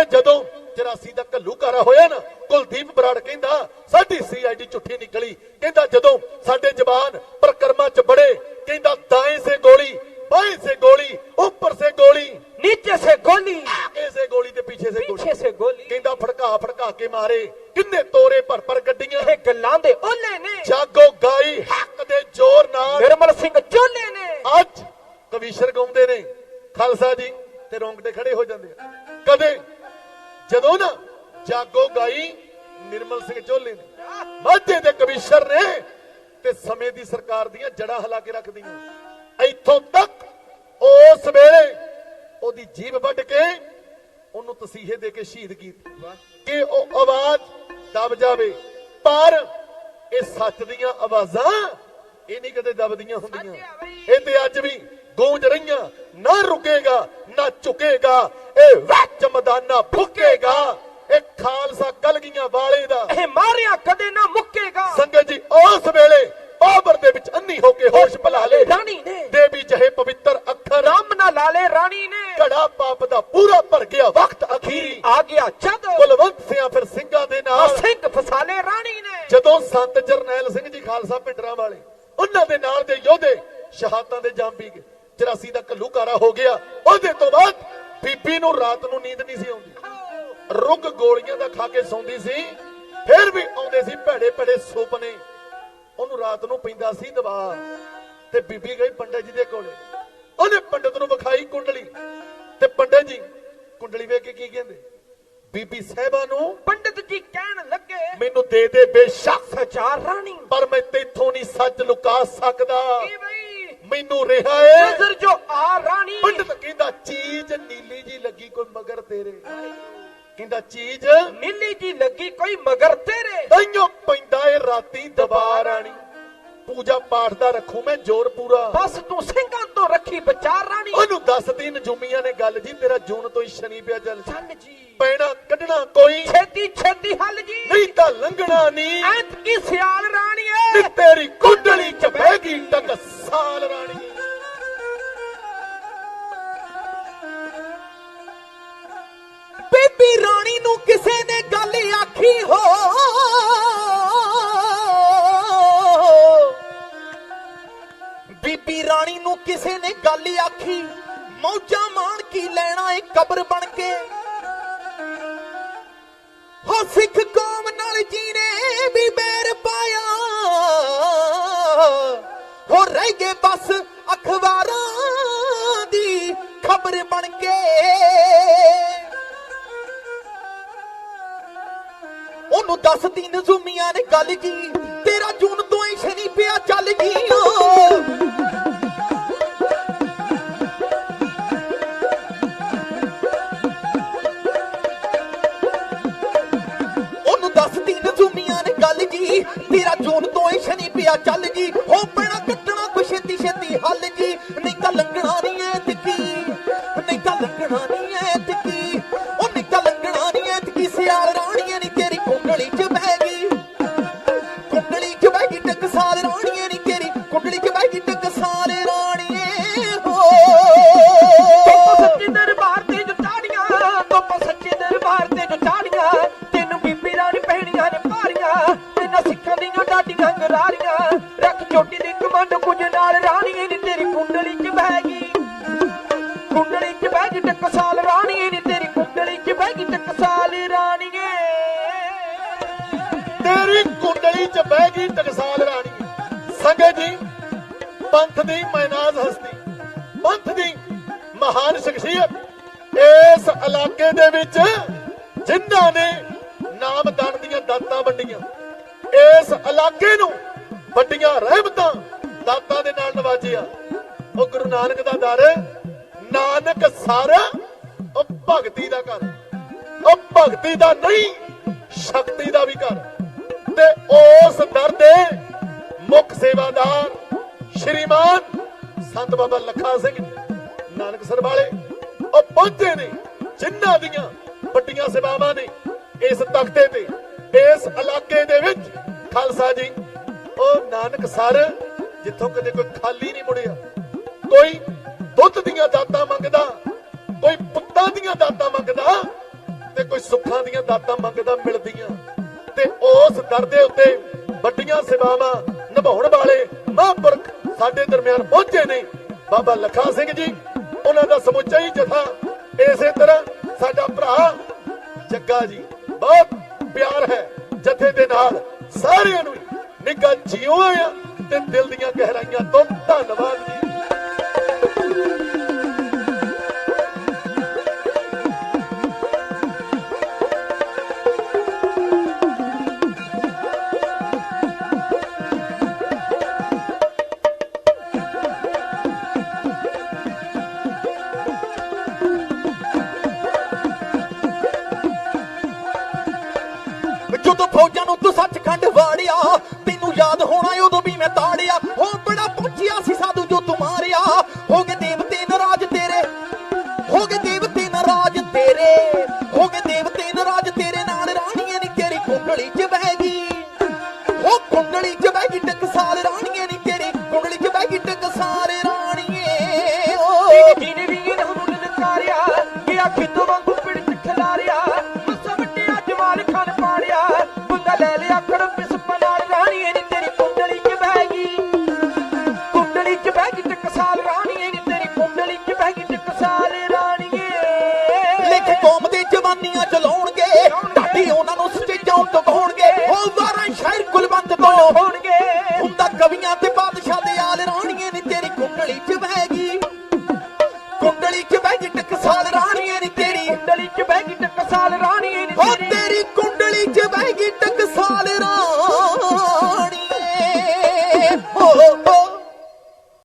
ਕਹਿੰਦੇ ਜਦੋਂ 84 ਦਾ ਘੱਲੂ ਘਾਰਾ ਹੋਇਆ ਨਾ ਕੁਲਦੀਪ ਬਰਾੜ ਕਹਿੰਦਾ ਸਾਡੀ ਸੀਆਈਡੀ ਝੁੱਠੀ ਨਿਕਲੀ। ਕਹਿੰਦਾ ਜਦੋਂ ਸਾਡੇ ਜਵਾਨ ਪ੍ਰਕਰਮਾਂ 'ਚ ਬੜੇ ਕਹਿੰਦਾ ਦਾਏ ਸੇ ਗੋਲੀ ਬਾਏ ਸੇ ਗੋਲੀ ਉੱਪਰ ਸੇ ਗੋਲੀ ਨੀਚੇ ਸੇ ਗੋਲੀ ਆਗੇ ਗੋਲੀ ਤੇ ਪਿੱਛੇ ਸੇ ਗੋਲੀ। ਪਿੱਛੇ ਸੇ ਗੋਲੀ। ਕਹਿੰਦਾ ਫੜਕਾ ਫੜਕਾ ਕੇ ਮਾਰੇ ਕਿੰਨੇ ਤੋਰੇ ਭਰ ਭਰ ਗੱਡੀਆਂ। ਇਹ ਗੱਲਾਂ ਦੇ ਓਲੇ ਨੇ। ਜਾਗੋ ਗਾਈ ਹੱਕ ਦੇ ਜ਼ੋਰ ਨਾਲ। ਨਿਰਮਲ ਸਿੰਘ ਚੋਲੇ ਨੇ। ਅੱਜ ਕਵੀਸ਼ਰ ਗਾਉਂਦੇ ਨੇ ਖਾਲਸਾ ਜੀ ਤੇ ਰੋਂਗਟੇ ਖੜੇ ਹੋ ਜਾਂਦੇ ਕਦੇ ਜਦੋਂ ਨਾ ਜਾਗੋ ਗਾਈ ਨਿਰਮਲ ਸਿੰਘ ਝੋਲੇ ਨੇ। ਮਾਝੇ ਦੇ ਕਵੀਸ਼ਰ ਨੇ ਤੇ ਸਮੇਂ ਦੀ ਸਰਕਾਰ ਦੀਆਂ ਜੜਾਂ ਹਿਲਾ ਕੇ ਰੱਖਦੀਆਂ ਇੱਥੋਂ ਤੱਕ ਉਸ ਵੇਲੇ ਉਹਦੀ ਜੀਭ ਵੱਢ ਕੇ ਉਹਨੂੰ ਤਸੀਹੇ ਦੇ ਕੇ ਸ਼ਹੀਦ ਕੀਤਾ। ਕਿ ਉਹ ਆਵਾਜ਼ ਦਬ ਜਾਵੇ। ਪਰ ਇਹ ਸੱਚ ਦੀਆਂ ਆਵਾਜ਼ਾਂ ਇਹ ਨਹੀਂ ਕਦੇ ਦਬਦੀਆਂ ਹੁੰਦੀਆਂ। ਇਹ ਤੇ ਅੱਜ ਵੀ ਗੂੰਜ ਰਹੀਆਂ ਨਾ ਰੁਕੇਗਾ ਨਾ ਝੁਕੇਗਾ ਇਹ ਵਿੱਚ ਮੈਦਾਨਾ ਫੁੱਕੇਗਾ। ਇਹ ਖਾਲਸਾ ਕਲਗੀਆਂ ਵਾਲੇ ਦਾ। ਇਹ ਮਾਰਿਆ ਕਦੇ ਨਾ ਮੁੱਕੇਗਾ। ਸੰਗਤ ਜੀ ਉਸ ਵੇਲੇ ਬਾਬਰ ਦੇ ਵਿੱਚ ਅੰਨੀ ਹੋ ਕੇ ਹੋਸ਼ ਭਲਾ ਲੇ। ਰਾਣੀ ਨੇ। ਦੇਵੀ ਜਹੇ ਪਵਿੱਤਰ ਅੱਖਰ। ਨਾਮ ਨਾ ਲਾਲੇ ਰਾਣੀ ਨੇ। ਘੜਾ ਪਾਪ ਦਾ ਪੂਰਾ ਭਰ ਗਿਆ ਵਕਤ ਅਖੀਰੀ। ਆ ਗਿਆ ਜਦ ਕੁਲਵੰਤ ਸਿਆ ਫਿਰ ਸਿੰਘਾਂ ਦੇ ਨਾਲ। ਸਿੰਘ ਫਸਾਲੇ ਰਾਣੀ ਨੇ। ਜਦੋਂ ਸੰਤ ਜਰਨੈਲ ਸਿੰਘ ਜੀ ਖਾਲਸਾ ਪਿੰਡਰਾਂ ਵਾਲੇ ਉਹਨਾਂ ਦੇ ਨਾਲ ਦੇ ਯੋਧੇ ਸ਼ਹਾਦਤਾਂ ਦੇ ਜਾਮ ਪੀ ਗਏ। 84 ਦਾ ਘੱਲੂਕਾਰਾ ਹੋ ਗਿਆ ਉਹਦੇ ਤੋਂ ਬਾਅਦ ਬੀਬੀ ਨੂੰ ਰਾਤ ਨੂੰ ਨੀਂਦ ਨਹੀਂ ਸੀ ਆਉਂਦੀ। ਰੁੱਗ ਗੋਲੀਆਂ ਦਾ ਖਾ ਕੇ ਸੌਂਦੀ ਸੀ ਫਿਰ ਵੀ ਆਉਂਦੇ ਸੀ ਭੈੜੇ ਭੈੜੇ ਸੁਪਨੇ। ਉਹਨੂੰ ਰਾਤ ਨੂੰ ਪੈਂਦਾ ਸੀ ਦਵਾ ਤੇ ਬੀਬੀ ਗਈ ਪੰਡਤ ਜੀ ਦੇ ਕੋਲੇ। ਉਹਨੇ ਪੰਡਤ ਨੂੰ ਵਿਖਾਈ ਕੁੰਡਲੀ ਤੇ ਪੰਡਤ ਜੀ ਕੁੰਡਲੀ ਵੇਖ ਕੇ ਕੀ ਕਹਿੰਦੇ? ਬੀਬੀ ਸਾਹਿਬਾ ਨੂੰ ਪੰਡਿਤ ਜੀ ਕਹਿਣ ਲੱਗੇ ਮੈਨੂੰ ਦੇ ਦੇ ਬੇਸ਼ੱਕ। ਸਚਾਰ ਰਾਣੀ। ਪਰ ਮੈਂ ਤੇਥੋਂ ਨਹੀਂ ਸੱਚ ਲੁਕਾ ਸਕਦਾ। ਕੀ ਬਈ ਮੈਨੂੰ ਰਿਹਾ ਏ। ਨਜ਼ਰ ਜੋ ਆ ਰਾਣੀ। ਪੰਡਤ ਕਹਿੰਦਾ ਚੀਜ਼ ਨੀਲੀ ਜੀ ਲੱਗੀ ਕੋਈ ਮਗਰ ਤੇਰੇ। ਕਹਿੰਦਾ ਚੀਜ਼? ਨੀਲੀ ਜੀ ਲੱਗੀ ਕੋਈ ਮਗਰ ਤੇਰੇ। ਤੈਨੂੰ ਪੈਂਦਾ ਏ ਰਾਤੀ ਦਬਾ ਰਾਣੀ। ਪੂਜਾ ਪਾਠ ਦਾ ਰੱਖੂ ਮੈਂ ਜ਼ੋਰ ਪੂਰਾ। ਬਸ ਤੂੰ ਸਿੰਘਾਂ ਤੋਂ ਰੱਖੀ ਵਿਚਾਰ ਰਾਣੀ। ਉਹਨੂੰ ਦੱਸਦੀ ਨਜੂਮੀਆਂ ਨੇ ਗੱਲ ਜੀ ਤੇਰਾ ਜੂਨ ਤੋਂ ਹੀ ਸ਼ਨੀ ਪਿਆ ਚੱਲ ਚੱਲ ਜੀ। ਪੈਣਾ ਕੱਢਣਾ ਕੋਈ। ਛੇਤੀ ਛੇਤੀ ਹੱਲ ਜੀ। ਨਹੀਂ ਤਾਂ ਲੰਘਣਾ ਨਹੀਂ ਐਤ ਕੀ ਸਿਆਲ ਰਾਣੀਏ ਤੇਰੀ ਕੁੰਡਲੀ ਚ ਸਾਲ ਰਾਣੀ ਬੀਬੀ ਰਾਣੀ ਨੂੰ ਕਿਸੇ ਨੇ ਗੱਲ ਆਖੀ ਹੋ। ਬੀਬੀ ਰਾਣੀ ਨੂੰ ਕਿਸੇ ਨੇ ਗੱਲ ਆਖੀ। ਮੌਜਾਂ ਮਾਣ ਕੀ ਲੈਣਾ ਏ ਕਬਰ ਬਣ ਕੇ। ਹੋ ਸਿੱਖ ਉਹਨੂੰ ਦੱਸਦੀ ਨਜ਼ੂਮੀਆਂ ਨੇ ਗੱਲ ਜੀ। ਤੇਰਾ ਜੂਨ ਤੋਂ ਹੀ ਸ਼ਨੀ ਪਿਆ ਚੱਲ ਗਈ ਨੇ ਗੱਲ ਜੀ। ਤੇਰਾ ਜੂਨ ਤੋਂ ਹੀ ਸ਼ਨੀ ਪਿਆ ਚੱਲ ਜੀ ਹੋ ਪੈਣਾ ਕੱਟਣਾ ਕੁ ਛੇਤੀ ਛੇਤੀ ਹੱਲ ਜੀ। ਨਹੀਂ ਤਾਂ ਲੰਘਣਾ ਨਹੀਂ ਐ ਤਿੱਕੀ ਨਹੀਂ ਤਾਂ ਲੰਘਣਾ ਨਹੀਂ ਐ ਕੁਝ ਨਾਲ ਰਾਣੀ ਨੀ ਤੇਰੀ ਕੁੰਡਲੀ 'ਚ ਬਹਿ ਗਈ। ਕੁੰਡਲੀ 'ਚ ਬਹਿ ਗਈ ਟਕਸਾਲ ਰਾਣੀ ਨੀ ਤੇਰੀ ਕੁੰਡਲੀ 'ਚ ਬਹਿ ਗਈ ਟਕਸਾਲ ਰਾਣੀਏ ਤੇਰੀ ਕੁੰਡਲੀ ਚ ਬਹਿ ਗਈ ਟਕਸਾਲ ਰਾਣੀ ਸੰਗਤ ਜੀ, ਪੰਥ ਦੀ ਮੈਨਾਜ਼ ਹਸਤੀ, ਪੰਥ ਦੀ ਮਹਾਨ ਸ਼ਖਸੀਅਤ। ਇਸ ਇਲਾਕੇ ਦੇ ਵਿੱਚ ਜਿਨ੍ਹਾਂ ਨੇ ਨਾਮਦਾਨ ਦੀਆਂ ਦਾਤਾਂ ਵੰਡੀਆਂ, ਇਸ ਇਲਾਕੇ ਨੂੰ ਵੱਡੀਆਂ ਰਹਿਮਤਾਂ ਦਾਤਾਂ ਦੇ ਨਾਲ ਨਵਾਜਿਆ ਉਹ ਗੁਰੂ ਨਾਨਕ ਦਾ ਦਰ, ਨਾਨਕ ਸਰ, ਉਹ ਭਗਤੀ ਦਾ ਘਰ। ਉਹ ਭਗਤੀ ਦਾ ਨਹੀਂ, ਸ਼ਕਤੀ ਦਾ ਵੀ ਘਰ। ਤੇ ਉਸ ਦਰ ਦੇ ਮੁੱਖ ਸੇਵਾਦਾਰ ਸ਼੍ਰੀਮਾਨ ਸੰਤ ਬਾਬਾ ਲੱਖਾ ਸਿੰਘ ਨਾਨਕ ਸਰ ਵਾਲੇ, ਉਹ ਪਹੁੰਚੇ ਨੇ, ਜਿਨ੍ਹਾਂ ਦੀਆਂ ਵੱਡੀਆਂ ਸੇਵਾਵਾਂ ਨੇ ਇਸ ਤਖਤੇ ਤੇ, ਇਸ ਇਲਾਕੇ ਦੇ ਵਿੱਚ। ਖਾਲਸਾ ਜੀ, ਉਹ ਨਾਨਕ ਸਰ ਜਿੱਥੋਂ ਕਦੇ ਕੋਈ ਖਾਲੀ ਨਹੀਂ ਮੁੜਿਆ। ਕੋਈ ਦੁੱਧ ਦੀਆਂ ਦਾਤਾਂ ਮੰਗਦਾ, ਕੋਈ ਪੁੱਤਾਂ ਦੀਆਂ ਦਾਤਾਂ ਮੰਗਦਾ ਤੇ ਕੋਈ ਸੁੱਖਾਂ ਦੀਆਂ ਦਾਤਾਂ ਮੰਗਦਾ ਮਿਲਦੀਆਂ। ਤੇ ਉਸ ਦਰ ਦੇ ਉੱਤੇ ਵੱਡੀਆਂ ਸੇਵਾਵਾਂ ਨਿਭਾਉਣ ਵਾਲੇ ਮਹਾਂਪੁਰਖ ਸਾਡੇ ਦਰਮਿਆਨ ਪਹੁੰਚੇ ਨੇ। ਬਾਬਾ ਲਖਾ ਸਿੰਘ ਜੀ, ਉਹਨਾਂ ਦਾ ਸਮੁੱਚਾ ਹੀ ਜਥਾ ਇਸੇ ਤਰ੍ਹਾਂ ਸਾਡਾ ਭਰਾ ਜੱਗਾ ਜੀ, ਬਹੁਤ ਪਿਆਰ ਹੈ ਜਥੇ ਦੇ ਨਾਲ ਸਾਰਿਆਂ ਨੂੰ ਨਿੱਘਾ ਜੀਓ ਆ ਤੇ ਦਿਲ ਦੀਆਂ ਗਹਿਰਾਈਆਂ ਤੋਂ ਕੁੰਡਲੀ 'ਚ ਬਹਿ ਗਈ। ਉਹ ਕੁੰਡਲੀ 'ਚ ਬਹਿ ਗਈ ਟਕਸਾਲ ਰਾਣੀਏ ਨਹੀਂ ਤੇਰੇ। ਕੁੰਡਲੀ 'ਚ ਬਹਿ ਗਈ ਟਕਸਾਲ ਰਾਣੀਏ। ਉਹ ਕਿਨੇ ਵੀ ਇਹਨਾਂ ਨੂੰ ਲਲਕਾਰਿਆ ਗਿਆ ਖਿੱਤ ਵਾਂਗੂ ਪਿੜ ਚ ਖਲਾਰਿਆ ਮਸਾ ਵੱਟਿਆ ਜਵਾਲ ਖਾਨ ਪਾੜਿਆ ਬੰਦਾ ਲੈ ਲਿਆ ਖੜ ਬਿਸਮ ਨਾਲ ਰਾਣੀਏ ਨਹੀਂ ਤੇਰੀ ਕੁੰਡਲੀ 'ਚ ਬਹਿ ਗਈ। ਕੁੰਡਲੀ 'ਚ ਬਹਿ ਗਈ ਟਕਸਾਲ ਰਾਣੀਏ ਨਹੀਂ ਤੇਰੀ ਕੁੰਡਲੀ 'ਚ ਬਹਿ ਗਈ ਟਕਸਾਲ ਰਾਣੀਏ। ਲਿਖ ਕੌਮ ਦੇ ਜਵਾਨੀਆਂ ਚਲਾਉਣਗੇ। ਢਾਡੀ ਉਹਨਾਂ ਨੂੰ